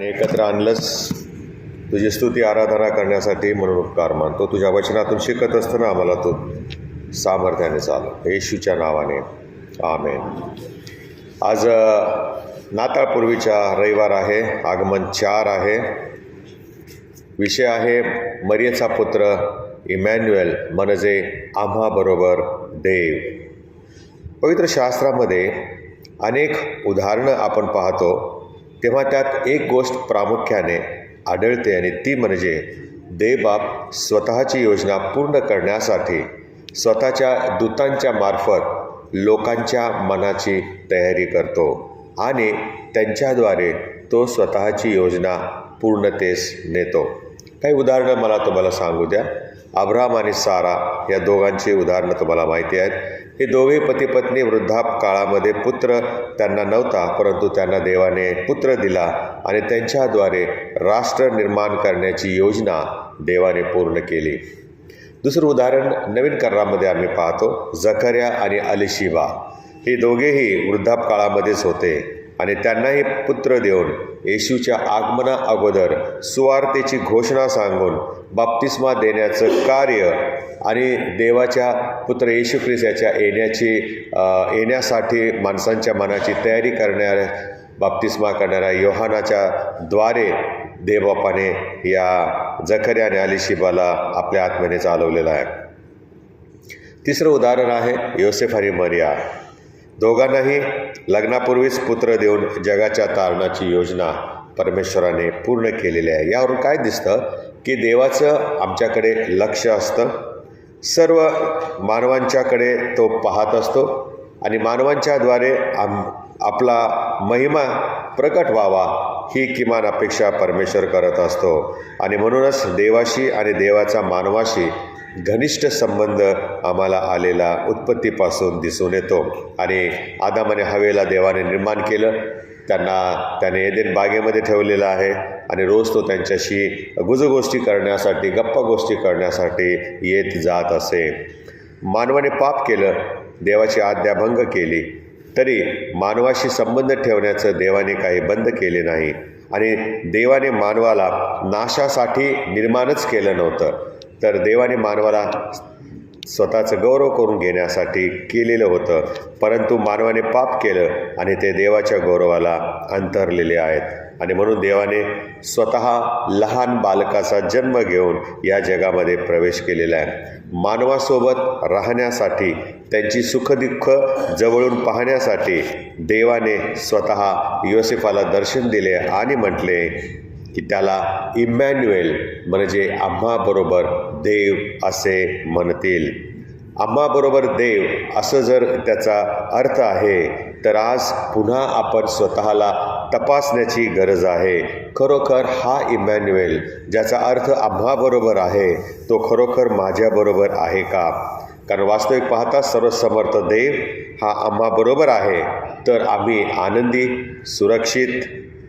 आणि एकत्र आणलंच तुझी स्तुती आराधना करण्यासाठी म्हणून उपकार मानतो. तुझ्या वचनातून शिकत असताना आम्हाला तू सामर्थ्याने चालव येशूच्या नावाने. आमेन. आज नाताळपूर्वीचा रविवार आहे. आगमन चार आहे. विषय आहे मरियेचा पुत्र इमॅन्युएल म्हणजे आम्हाबरोबर देव. पवित्र शास्त्रामध्ये अनेक उदाहरणं आपण पाहतो. तेव्हा त्यात एक गोष्ट प्रामुख्याने आढळते आणि ती म्हणजे देवबाप स्वतःची योजना पूर्ण करण्यासाठी स्वतःच्या दूतांच्या मार्फत लोकांच्या मनाची तयारी करतो आणि त्यांच्याद्वारे तो स्वतःची योजना पूर्णतेस नेतो. काही उदाहरणं मला तुम्हाला सांगू द्या. अब्राम आणि सारा या दोघांची उदाहरणं तुम्हाला माहिती आहेत. हे दोघे पतीपत्नी वृद्धाप काळामध्ये पुत्र त्यांना नव्हता परंतु त्यांना देवाने पुत्र दिला आणि त्यांच्याद्वारे राष्ट्र निर्माण करण्याची योजना देवाने पूर्ण केली. दुसरं उदाहरण नवीन करारामध्ये आम्ही पाहतो जखऱ्या आणि अलिशिबा. हे दोघेही वृद्धाप काळामध्येच होते. आणि त्यांनाही पुत्र देऊन येशूच्या आगमना अगोदर सुवार्तेची घोषणा सांगून बाप्तिस्मा देण्याचं कार्य आणि देवाच्या पुत्र येशू ख्रिस्त याच्या येण्याची येण्यासाठी माणसांच्या मनाची तयारी करणाऱ्या बाप्तिस्मा करणाऱ्या योहानाच्या द्वारे देवबापाने या जखऱ्या आणि अलिशिबाला आपल्या आत्म्याने चालवलेला आहे. तिसरं उदाहरण आहे योसेफ आणि मरिया. दोघांनाही लग्नापूर्वीच पुत्र देऊन जगाच्या तारणाची योजना परमेश्वराने पूर्ण केलेली आहे. यावरून काय दिसतं की देवाचं आमच्याकडे लक्ष असतं. सर्व मानवांच्याकडे तो पाहत असतो आणि मानवांच्याद्वारे आम आपला महिमा प्रकट व्हावा ही किमान अपेक्षा परमेश्वर करत असतो. आणि म्हणूनच देवाशी आणि देवाचा मानवाशी घनिष्ठ संबंध आम्हाला आलेला उत्पत्तीपासून दिसून येतो. आणि आदामाने हवेला देवाने निर्माण केलं. त्यांना त्याने एदेन बागेमध्ये ठेवलेलं आहे. आणि रोज तो त्यांच्याशी गुजगोष्टी करण्यासाठी गप्पा गोष्टी करण्यासाठी येत जात असे. मानवाने पाप केलं. देवाची आज्ञाभंग केली. तरी मानवाशी संबंध ठेवण्याचं देवाने काही बंद केले नाही. आणि देवाने मानवाला नाशासाठी निर्माणच केलं नव्हतं. तर देवाने मानवाला स्वतःचं गौरव करून घेण्यासाठी केलेलं होतं. परंतु मानवाने पाप केलं आणि ते देवाच्या गौरवाला अंतरलेले आहेत. आणि म्हणून देवाने स्वतः लहान बालकाचा जन्म घेऊन या जगामध्ये प्रवेश केलेला आहे. मानवासोबत राहण्यासाठी त्यांची सुखदुःख जवळून पाहण्यासाठी देवाने स्वतः योसेफाला दर्शन दिले आणि म्हटले की त्याला इमॅन्युएल म्हणजे आम्हाबरोबर देव असे म्हणतील. आम्हाबरोबर देव असं जर त्याचा अर्थ आहे तर आज पुन्हा आपण स्वतःला तपासण्याची गरज आहे. खरोखर हा इमॅन्युएल ज्याचा अर्थ आम्हाबरोबर आहे तो खरोखर माझ्याबरोबर आहे का? कारण वास्तविक पाहता सर्वसमर्थ देव हा आम्हाबरोबर आहे तर आम्ही आनंदी सुरक्षित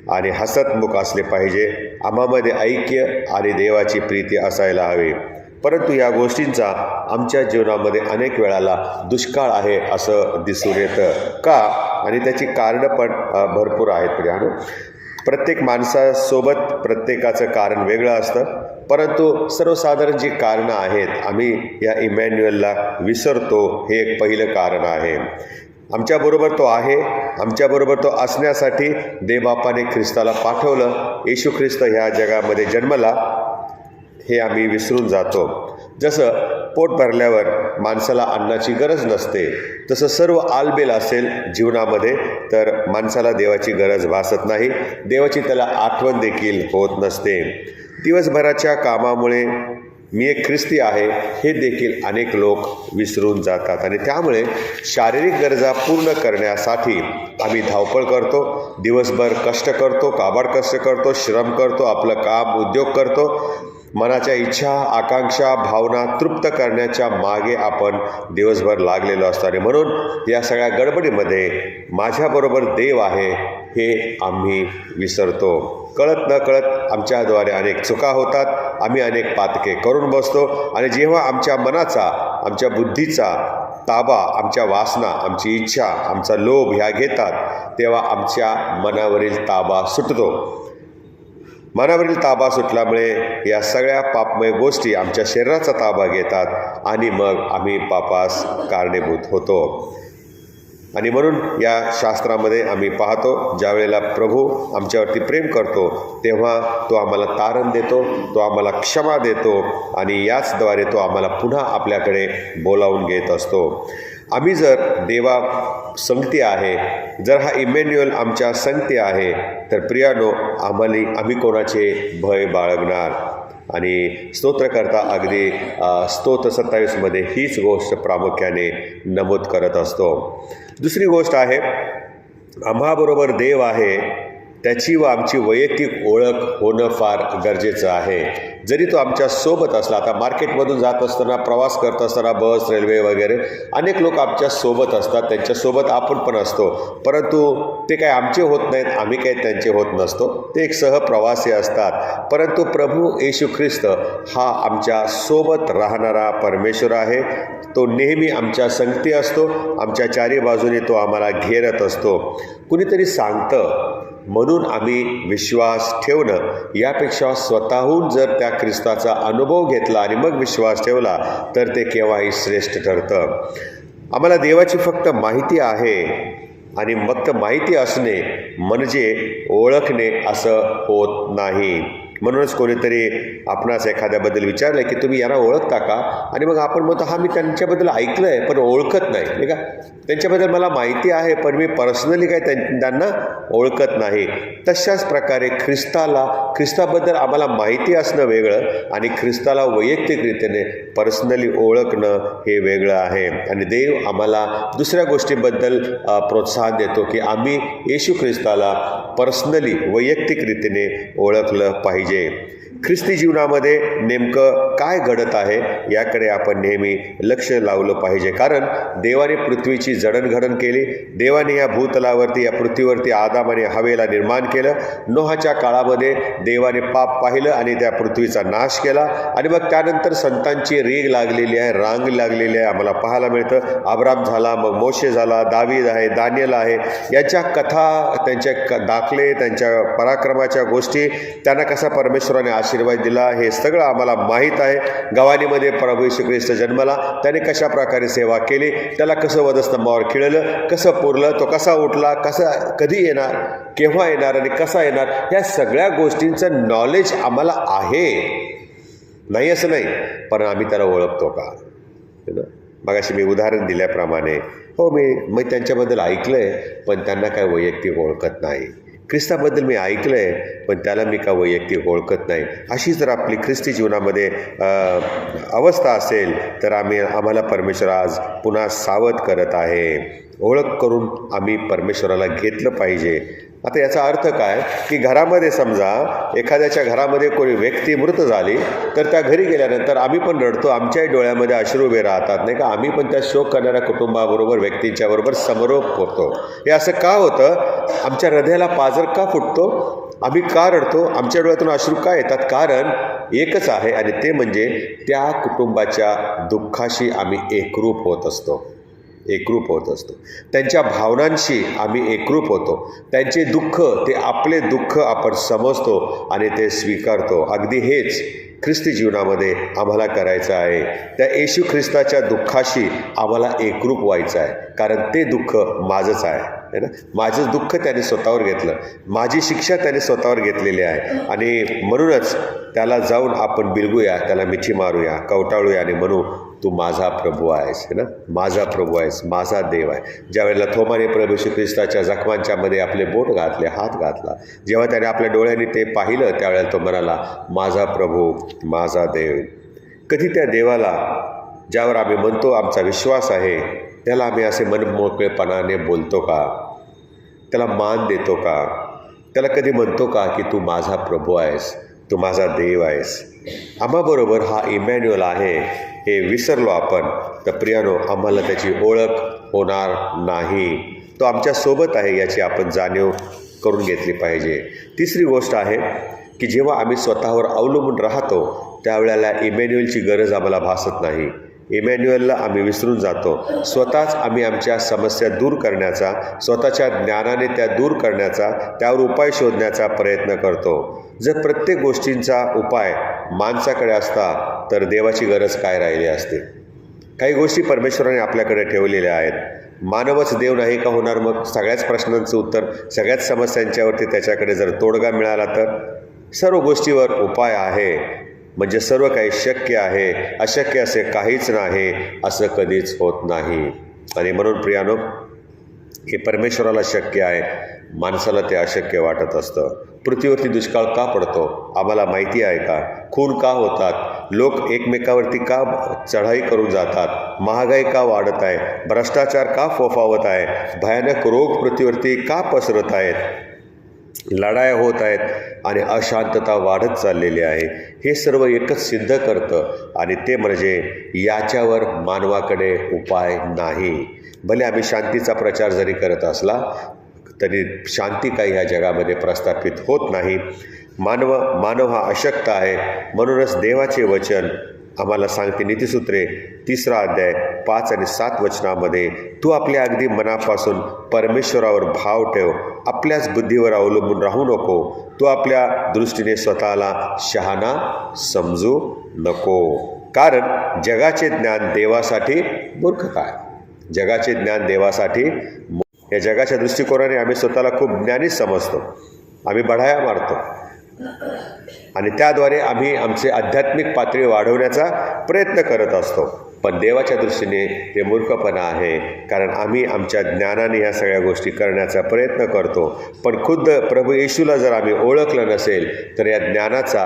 आणि हसतमुख असले पाहिजे. आम्हामध्ये ऐक्य आणि देवाची प्रीती असायला हवी. परंतु या गोष्टींचा आमच्या जीवनामध्ये अनेक वेळाला दुष्काळ आहे असं दिसून येतं. का? आणि त्याची कारणं पण भरपूर आहेत प्रियानो. प्रत्येक माणसासोबत प्रत्येकाचं कारण वेगळं असतं. परंतु सर्वसाधारण जी कारणं आहेत आम्ही या इमॅन्युअलला विसरतो हे एक पहिलं कारण आहे. आमच्याबरोबर तो आहे आमच्याबरोबर तो असण्यासाठी देबापाने ख्रिस्ताला पाठवलं. येशू ख्रिस्त ह्या जगामध्ये जन्मला. हे आम्ही विसरून जातो. जसं पोट भरल्यावर माणसाला अन्नाची गरज नसते तसं सर्व आलबेल असेल जीवनामध्ये तर माणसाला देवाची गरज भासत नाही. देवाची त्याला आठवण देखील होत नसते. दिवसभराच्या कामामुळे मी एक ख्रिस्ती आहे हे देखील अनेक लोक विसरून जातात. आणि त्यामुळे शारीरिक गरजा पूर्ण करण्यासाठी आम्ही धावपळ करतो दिवसभर कष्ट करतो काबाड कष्ट करतो श्रम करतो आपलं काम उद्योग करतो. मनाच्या इच्छा आकांक्षा भावना तृप्त करण्याच्या मागे आपण दिवसभर लागलेलो असतो. आणि म्हणून या सगळ्या गडबडीमध्ये माझ्याबरोबर देव आहे हे आम्ही विसरतो. कळत न कळत आमच्याद्वारे अनेक चुका होतात. आम्ही अनेक पातके करून बसतो. आणि जेव्हा आमच्या मनाचा आमच्या बुद्धीचा ताबा आमच्या वासना आमची इच्छा आमचा लोभ ह्या घेतात तेव्हा आमच्या मनावरील ताबा सुटतो. मनावरील ताबा सुटल्यामुळे या सगळ्या पापमय गोष्टी आमच्या शरीराचा ताबा घेतात आणि मग आम्ही पापास कारणीभूत होतो. आणि म्हणून या शास्त्रामध्ये आम्ही पाहतो ज्यावेळेला प्रभू आमच्यावरती प्रेम करतो तेव्हा तो आम्हाला तारण देतो तो आम्हाला क्षमा देतो आणि याचद्वारे तो आम्हाला पुन्हा आपल्याकडे बोलावून घेत असतो. आम्ही जर देवा संगती आहे जर हा इमॅन्युअल आमच्या संगती आहे तर प्रियानो आम्हाला आम्ही कोणाचे भय बाळगणार? आणि स्तोत्रकर्ता अगदी स्तोत्र सत्तावीसमध्ये हीच गोष्ट प्रामुख्याने नमूद करत असतो. दुसरी गोष्ट आहे आम्हाबरोबर देव आहे त्याची व आमची वैयक्तिक ओळख होणं फार गरजेचं आहे. जरी तो आमच्यासोबत असला आता मार्केटमधून जात असताना प्रवास करत असताना बस रेल्वे वगैरे अनेक लोक आमच्यासोबत असतात त्यांच्यासोबत आपण पण असतो. परंतु ते काय आमचे होत नाहीत आम्ही काय त्यांचे होत नसतो. ते एक सहप्रवासी असतात. परंतु प्रभू येशू ख्रिस्त हा आमच्यासोबत राहणारा परमेश्वर आहे. तो नेहमी आमच्या संगती असतो. आमच्या चारी बाजूने तो आम्हाला घेरत असतो. कुणीतरी सांगतं म्हणून आम्ही विश्वास ठेवणं यापेक्षा स्वतःहून जर त्या ख्रिस्ताचा अनुभव घेतला आणि मग विश्वास ठेवला तर ते केव्हाही श्रेष्ठ ठरतं. आम्हाला देवाची फक्त माहिती आहे आणि फक्त माहिती असणे म्हणजे ओळखणे असं होत नाही. म्हणूनच कोणीतरी आपणास एखाद्याबद्दल विचारलं की तुम्ही यांना ओळखता का? आणि मग आपण म्हणतो हा मी त्यांच्याबद्दल ऐकलं आहे पण ओळखत नाही. नाही का? त्यांच्याबद्दल मला माहिती आहे पण मी पर्सनली काय त्यां त्यांना ओळखत नाही. तशाच प्रकारे ख्रिस्ताला ख्रिस्ताबद्दल आम्हाला माहिती असणं वेगळं आणि ख्रिस्ताला वैयक्तिकरीतीने पर्सनली ओळखणं हे वेगळं आहे. आणि देव आम्हाला दुसऱ्या गोष्टीबद्दल प्रोत्साहन देतो की आम्ही येशू ख्रिस्ताला पर्सनली वैयक्तिकरीतीने ओळखलं पाहिजे. যে ख्रिस्ती जीवनामध्ये नेमकं काय घडत आहे याकडे आपण नेहमी लक्ष लावलं पाहिजे. कारण देवाने पृथ्वीची जडणघडण केली देवाने या भूतलावरती या पृथ्वीवरती आदामाने हवेला निर्माण केलं. नोहाच्या काळामध्ये देवाने पाप पाहिलं आणि त्या पृथ्वीचा नाश केला. आणि मग त्यानंतर संतांची रेग लागलेली आहे रांग लागलेली आहे आम्हाला पाहायला मिळतं. आब्राम झाला मग मोशे झाला दावीद आहे दानियल आहे. याच्या कथा त्यांच्या क दाखले त्यांच्या पराक्रमाच्या गोष्टी त्यांना कसा परमेश्वराने आशीर्वाद दिला हे सगळं आम्हाला माहीत आहे. गवानीमध्ये प्रभू येशू ख्रिस्त जन्मला. त्याने कशा प्रकारे सेवा केली? त्याला कसं वधस्तंभावर खिळलं? कसं पुरलं? तो कसा उठला? कसा कधी येणार? केव्हा येणार आणि कसा येणार? या सगळ्या गोष्टींचं नॉलेज आम्हाला आहे. नाही असं नाही पण आम्ही त्याला ओळखतो का? है ना? मगाशी मी उदाहरण दिल्याप्रमाणे. हो मी मी त्यांच्याबद्दल ऐकलं आहे पण त्यांना काय वैयक्तिक ओळखत नाही. ख्रिस्ताबद्दल मी ऐकलं आहे पण त्याला मी का वैयक्तिक ओळखत नाही. अशी जर आपली ख्रिस्ती जीवनामध्ये अवस्था असेल तर आम्ही आम्हाला परमेश्वर आज पुन्हा सावध करत आहे. ओळख करून आम्ही परमेश्वराला घेतलं पाहिजे. आता याचा अर्थ काय? की घरामध्ये समजा एखाद्याच्या घरामध्ये कोणी व्यक्ती मृत झाली तर त्या घरी गेल्यानंतर आम्ही पण रडतो आमच्याही डोळ्यामध्ये अश्रू उभे राहतात नाही का? आम्ही पण त्या शोक करणाऱ्या कुटुंबाबरोबर व्यक्तींच्या बरोबर समरोप होतो. हे असं का होतं? आमच्या हृदयाला पाजर का फुटतो? आम्ही का रडतो? आमच्या डोळ्यातून अश्रू का येतात? कारण एकच आहे आणि ते म्हणजे त्या कुटुंबाच्या दुःखाशी आम्ही एकरूप होत असतो. एकरूप होत असतो. त्यांच्या भावनांशी आम्ही एकरूप होतो. त्यांचे दुःख ते आपले दुःख आपण समजतो आणि ते स्वीकारतो. अगदी हेच ख्रिस्ती जीवनामध्ये आम्हाला करायचं आहे. त्या येशू ख्रिस्ताच्या दुःखाशी आम्हाला एकरूप व्हायचं आहे. कारण ते दुःख माझंच आहे. है ना? माझं दुःख त्याने स्वतःवर घेतलं. माझी शिक्षा त्याने स्वतःवर घेतलेली आहे. आणि म्हणूनच त्याला जाऊन आपण बिलगूया त्याला मिठी मारूया कवटाळूया आणि म्हणू तू माझा प्रभू आहेस है ना? माझा प्रभू आहेस माझा देव आहे. ज्यावेळेला थोमाने प्रभू श्री ख्रिस्ताच्या जखमांच्या मध्ये आपले बोट घातले हात घातला जेव्हा त्याने आपल्या डोळ्यांनी ते पाहिलं त्यावेळेला तो म्हणाला माझा प्रभू माझा देव. कधी त्या देवाला ज्यावर आम्ही म्हणतो आमचा विश्वास आहे त्याला आम्ही असे मनमोकळेपणाने बोलतो का? त्याला मान देतो का? त्याला कधी म्हणतो का की तू माझा प्रभू आहेस तू माझा देव आहेस? आम्हाबरोबर हा इमॅन्युअल आहे. हे विसरलो आपण तर प्रियानो आम्हाला त्याची ओळख होणार नाही. तो आमच्यासोबत आहे याची आपण जाणीव करून घेतली पाहिजे. तिसरी गोष्ट आहे की जेव्हा आम्ही स्वतःवर अवलंबून राहतो त्यावेळेला इमॅन्युअलची गरज आम्हाला भासत नाही. इमॅन्युअलला आम्ही विसरून जातो. स्वतःच आम्ही आमच्या समस्या दूर करण्याचा स्वतःच्या ज्ञानाने त्या दूर करण्याचा त्यावर उपाय शोधण्याचा प्रयत्न करतो. जर प्रत्येक गोष्टींचा उपाय माणसाकडे असता तर देवाची गरज काय राहिली असते? काही गोष्टी परमेश्वराने आपल्याकडे ठेवलेल्या आहेत. मानवच देव नाही का होणार मग? सगळ्याच प्रश्नांचं उत्तर सगळ्याच समस्यांच्यावरती त्याच्याकडे जर तोडगा मिळाला तर? सर्व गोष्टीवर उपाय आहे. म्हणजे सर्व काही शक्य आहे अशक्य असे काहीच नाही असं कधीच होत नाही. आणि म्हणून प्रियानो हे परमेश्वराला शक्य आहे माणसाला ते अशक्य वाटत असतं. पृथ्वीवरती दुष्काळ का पडतो आम्हाला माहिती आहे का? खून का होतात? लोक एकमेकावरती का चढाई करून जातात? महागाई का वाढत आहे? भ्रष्टाचार का फोफावत आहे? भयानक रोग पृथ्वीवरती का पसरत आहेत? लढाया होत आहेत आणि अशांतता वाढत चाललेली आहे. हे सर्व एकच सिद्ध करतं आणि ते म्हणजे याच्यावर मानवाकडे उपाय नाही. भले आम्ही शांतीचा प्रचार जरी करत असला तरी शांती काही ह्या जगामध्ये प्रस्थापित होत नाही. मानव मानव हा अशक्त आहे. म्हणूनच देवाचे वचन आम्हाला सांगते नीतिसूत्रे तिसरा अध्याय पाच आणि सात वचनामध्ये तू आपल्या अगदी मनापासून परमेश्वरावर भाव ठेव आपल्याच बुद्धीवर अवलंबून राहू नको तू आपल्या दृष्टीने स्वतःला शहाणा समजू नको. कारण जगाचे ज्ञान देवासाठी मूर्खता आहे. जगाचे ज्ञान देवासाठी या जगाच्या दृष्टिकोनाने आम्ही स्वतःला खूप ज्ञानी समजतो. आम्ही बढाया मारतो. आणि त्याद्वारे आम्ही आमचे आध्यात्मिक पातळी वाढवण्याचा प्रयत्न करत असतो. पण देवाच्या दृष्टीने ते मूर्खपणा आहे. कारण आम्ही आमच्या ज्ञानाने ह्या सगळ्या गोष्टी करण्याचा प्रयत्न करतो. पण खुद्द प्रभू येशूला जर आम्ही ओळखलं नसेल तर या ज्ञानाचा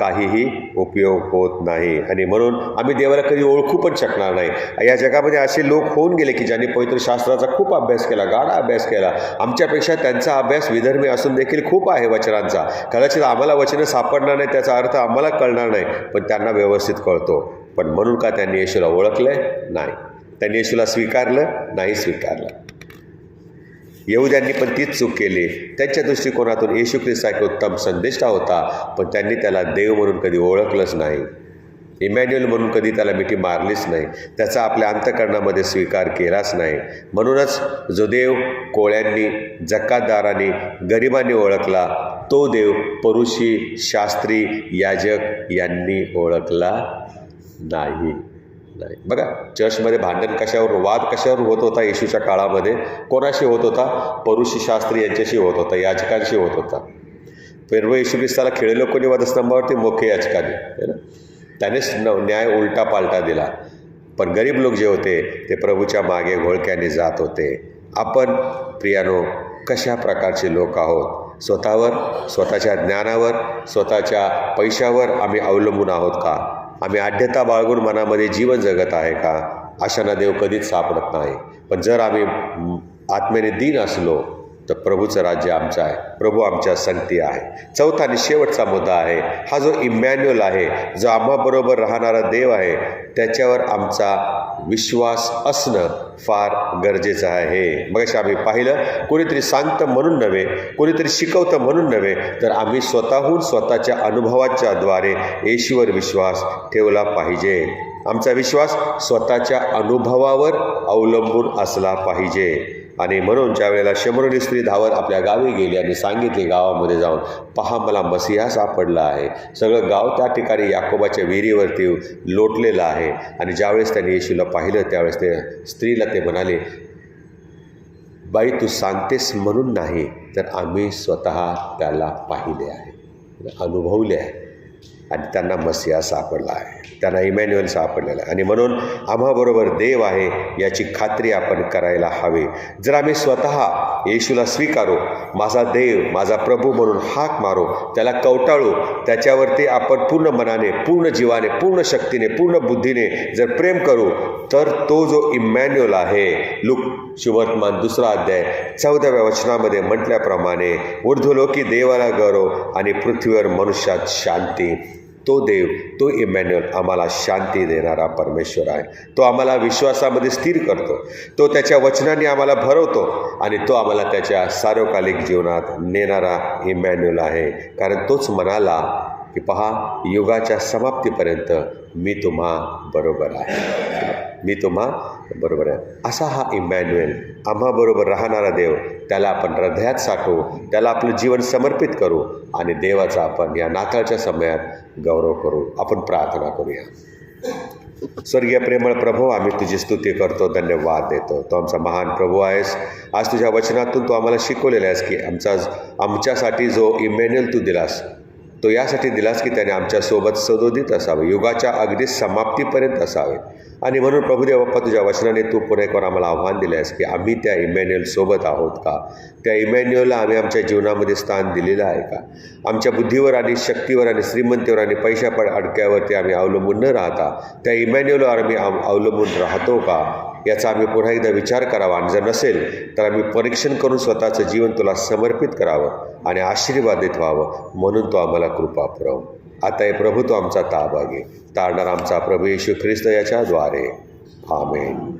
काहीही उपयोग होत नाही. आणि म्हणून आम्ही देवाला कधी ओळखू पण शकणार नाही. या जगामध्ये असे लोक होऊन गेले की ज्यांनी पवित्र शास्त्राचा खूप अभ्यास केला गाढा अभ्यास केला. आमच्यापेक्षा त्यांचा अभ्यास विधर्मी असून देखील खूप आहे वचनांचा. कदाचित आम्हाला वचनं सापडणार नाही त्याचा अर्थ आम्हाला कळणार नाही पण त्यांना व्यवस्थित कळतो. पण म्हणून का त्यांनी येशूला ओळखलं? नाही. त्यांनी येशूला स्वीकारलं? नाही स्वीकारलं. येऊद्यांनी पण तीच चूक केली. त्यांच्या दृष्टिकोनातून येशू ख्रिस्त एक उत्तम संदेष्टा होता पण त्यांनी त्याला देव म्हणून कधी ओळखलंच नाही. इमॅन्युअल म्हणून कधी त्याला मिठी मारलीच नाही. त्याचा आपल्या अंतकरणामध्ये स्वीकार केलाच नाही. म्हणूनच जो देव कोळ्यांनी जकातदारांनी गरिबांनी ओळखला तो देव परुषी शास्त्री याजक यांनी ओळखला नाही नाही. बघा चर्चमध्ये भांडण कशावर वाद कशावर होत होता येशूच्या काळामध्ये? कोणाशी होत होता? परुषी शास्त्री यांच्याशी होत होता याचकांशी होत होता. पेरव येशू ख्रिस्ताला खेळलो कोणी? वधस्तंभावरती मुख्य याचकाने है ना? त्यानेच न न्याय उलटा पालटा दिला. पण गरीब लोक जे होते ते प्रभूच्या मागे घोळक्याने जात होते. आपण प्रियानो कशा प्रकारचे लोक आहोत? स्वतःवर स्वतःच्या ज्ञानावर स्वतःच्या पैशावर आम्ही अवलंबून आहोत का? आम्ही आढ्यता बाळगून मनामध्ये जीवन जगत आहे का? अशांना देव कधीच सापडत नाही. पण जर आम्ही आत्मेने दीन असलो तर प्रभूचं राज्य आमचं आहे. प्रभू आमच्या संगती आहे. चौथा आणि शेवटचा मुद्दा आहे. हा जो इमॅन्युअल आहे जो आम्हाबरोबर राहणारा देव आहे त्याच्यावर आमचा विश्वास असणं फार गरजेचं आहे. मग आम्ही पाहिलं. कोणीतरी सांगतं म्हणून नव्हे कोणीतरी शिकवतं म्हणून नव्हे तर आम्ही स्वतःहून स्वतःच्या अनुभवाच्या द्वारे येशूवर विश्वास ठेवला पाहिजे. आमचा विश्वास स्वतःच्या अनुभवावर अवलंबून असला पाहिजे. आणि म्हणून ज्या वेळेला स्त्री धावत आपल्या गावी गेली आणि सांगितले गावामध्ये जाऊन पहा मला मसिहा सापडला आहे. सगळं गाव त्या ठिकाणी याकोबाच्या विहिरीवरती लोटलेलं आहे. आणि ज्यावेळेस त्यांनी येशूला पाहिलं त्यावेळेस ते स्त्रीला ते म्हणाले बाई तू सांगतेस म्हणून नाही तर आम्ही स्वतः त्याला पाहिले आहे अनुभवले आहे. आणि त्यांना मसिया सापडला आहे. त्यांना इमॅन्युअल सापडलेला आहे. आणि म्हणून आम्हाबरोबर देव आहे याची खात्री आपण करायला हवी. जर आम्ही स्वतः येशूला स्वीकारू माझा देव माझा प्रभू म्हणून हाक मारू त्याला कवटाळू त्याच्यावरती आपण पूर्ण मनाने पूर्ण जीवाने पूर्ण शक्तीने पूर्ण बुद्धीने जर प्रेम करू तर तो जो इमॅन्युअल आहे लुक शुभवर्तमान दुसरा अध्याय चौदाव्या वचनामध्ये म्हटल्याप्रमाणे ऊर्ध्वलोकी देवाला गौरव आणि पृथ्वीवर मनुष्यात शांती. तो देव तो इमॅन्युअल आम्हाला शांती देणारा परमेश्वर आहे. तो आम्हाला विश्वासामध्ये स्थिर करतो. तो त्याच्या वचनाने आम्हाला भरवतो आणि तो आम्हाला त्याच्या सार्वकालिक जीवनात नेणारा इमॅन्युअल आहे. कारण तोच म्हणाला की पहा युगाच्या समाप्तीपर्यंत मी तुम्हा बरोबर आहे. मी तुम्हा बरोबर आहे. असा हा इमॅन्युएल आम्हाबरोबर राहणारा देव त्याला आपण हृदयात साठवू त्याला आपलं जीवन समर्पित करू आणि देवाचा आपण या नाताळच्या समयात गौरव करू. आपण प्रार्थना करूया. स्वर्गीय प्रेमळ प्रभू आम्ही तुझी स्तुती करतो धन्यवाद देतो. तो आमचा महान प्रभू आहेस. आज तुझ्या वचनातून तू आम्हाला शिकवलेला आहेस की आमचा आमच्यासाठी जो इमॅन्युअल तू दिलास तो यासाठी दिलास की त्याने आमच्यासोबत सदोदित असावे. युगाच्या अगदी समाप्तीपर्यंत असावे. आणि म्हणून प्रभुदेव बाप्पा तुझ्या वचनाने तू पुन्हा एकवर आम्हाला आव्हान दिले आहेस की आम्ही त्या इमॅन्युअलसोबत आहोत का? त्या इमॅन्युअलला आम्ही आमच्या जीवनामध्ये स्थान दिलेलं आहे का? आमच्या बुद्धीवर आणि शक्तीवर आणि श्रीमंतीवर आणि पैशा पड अडक्यावरती आम्ही अवलंबून न राहता त्या इमॅन्युअलवर आम्ही अवलंबून राहतो का? याचा आम्ही पुन्हा एकदा विचार करावा आणि जर नसेल तर आम्ही परीक्षण करून स्वतःचं जीवन तुला समर्पित करावं आणि आशीर्वादित व्हावं म्हणून तो आम्हाला कृपा पुरव. आता हे प्रभू तो आमचा ताबा घे. तारणार आमचा प्रभू येशू ख्रिस्त याच्याद्वारे. आमेन.